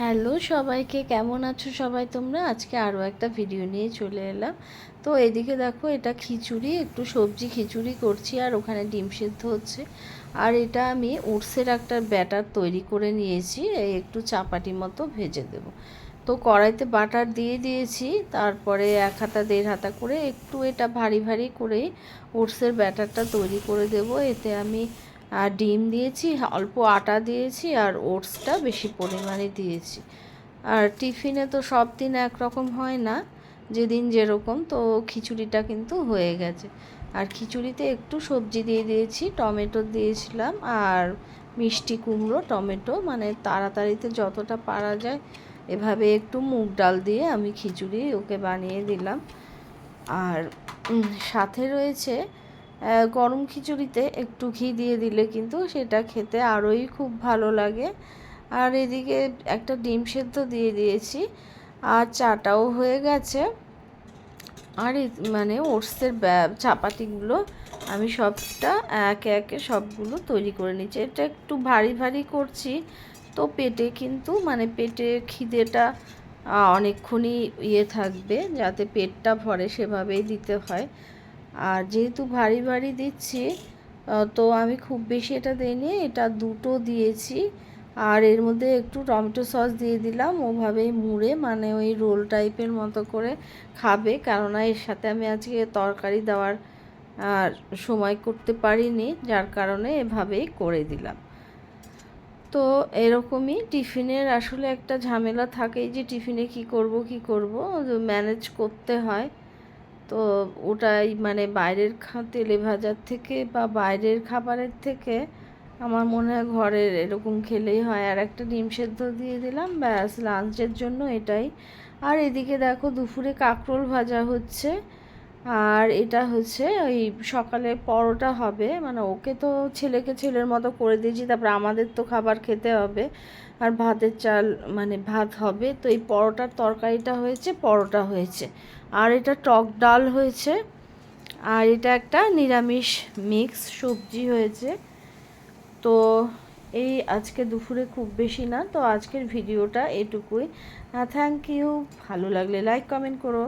Hello সবাইকে, কেমন আছো সবাই তোমরা? আজকে আরও একটা ভিডিও নিয়ে চলে এলাম। তো এদিকে দেখো, এটা খিচুড়ি, একটু সবজি খিচুড়ি করছি আর ওখানে ডিম সেদ্ধ হচ্ছে। আর এটা আমি ওটসের একটা ব্যাটার তৈরি করে নিয়েছি একটু চাপাটি মতো ভেজে দেব। তো কড়াইতে বাটার দিয়ে দিয়েছি, তারপরে এক হাতা দেড় হাতা করে একটু এটা ভারী ভারী করেই ওটসের ব্যাটারটা তৈরি করে দেব। এতে আমি আর ডিম দিয়েছি, অল্প আটা দিয়েছি আর ওটসটা বেশি পরিমাণে দিয়েছি। আর টিফিনে তো সব দিন একরকম হয় না, যেদিন যেরকম, তো খিচুড়িটা কিন্তু হয়ে গেছে। আর খিচুড়িতে একটু সবজি দিয়ে দিয়েছি, টমেটো দিয়েছিলাম আর মিষ্টি কুমড়ো, টমেটো মানে তাড়াতাড়িতে যতটা পারা যায়, এভাবে একটু মুগ ডাল দিয়ে আমি খিচুড়ি ওকে বানিয়ে দিলাম। আর সাথে রয়েছে গরম খিচুড়িতে একটু ঘি দিয়ে দিলে কিন্তু সেটা খেতে আরোই খুব ভালো লাগে। আর এদিকে একটা ডিম সেদ্ধ দিয়ে দিয়েছি আর চাটাও হয়ে গেছে। আর মানে ওটসের চাপাতিগুলো আমি সবটা একে একে সবগুলো তৈরি করে নিচ্ছি এটা একটু ভারী ভারী করছি তো পেটে কিন্তু মানে পেটে খিদেটা অনেকক্ষণই ইয়ে থাকবে যাতে পেটটা ভরে সেভাবেই দিতে হয়। আর যেহেতু ভারী ভারী দিচ্ছি তো আমি খুব বেশি এটা দিইনি, এটা দুটো দিয়েছি। আর এর মধ্যে একটু টমেটো সস দিয়ে দিলাম, ওভাবেই মুড়ে মানে ওই রোল টাইপের মতো করে খাবে। কেননা এর সাথে আমি আজকে তরকারি দেওয়ার, আর সময় করতে পারিনি, যার কারণে এভাবেই করে দিলাম। তো এরকমই টিফিনের আসলে একটা ঝামেলা থাকেই যে টিফিনে কি করব কি করব, ম্যানেজ করতে হয়। তো ওটাই মানে বাইরের খা তেলে ভাজার থেকে বা বাইরের খাবারের থেকে আমার মনে হয় ঘরের এরকম খেলেই হয়। আর একটা ডিম সেদ্ধ দিয়ে দিলাম, ব্যাস লাঞ্চের জন্য এটাই। আর এদিকে দেখো দুপুরে কাঁকরোল ভাজা হচ্ছে। আর এটা হচ্ছে ওই সকালে পরোটা হবে মানে ওকে তো ছেলেকে ছেলের মতো করে দিয়েছি, তারপর আমাদের তো খাবার খেতে হবে। আর ভাতের চাল মানে ভাত হবে, তো এই পরোটার তরকারিটা হয়েছে, পরোটা হয়েছে। আর এটা টক ডাল হয়েছে, আর এটা একটা নিরামিষ মিক্স সবজি হয়েছে। তো এই আজকে দুপুরে খুব বেশি না, তো আজকের ভিডিওটা এটুকুই। থ্যাংক ইউ ভালো লাগলে লাইক কমেন্ট করো।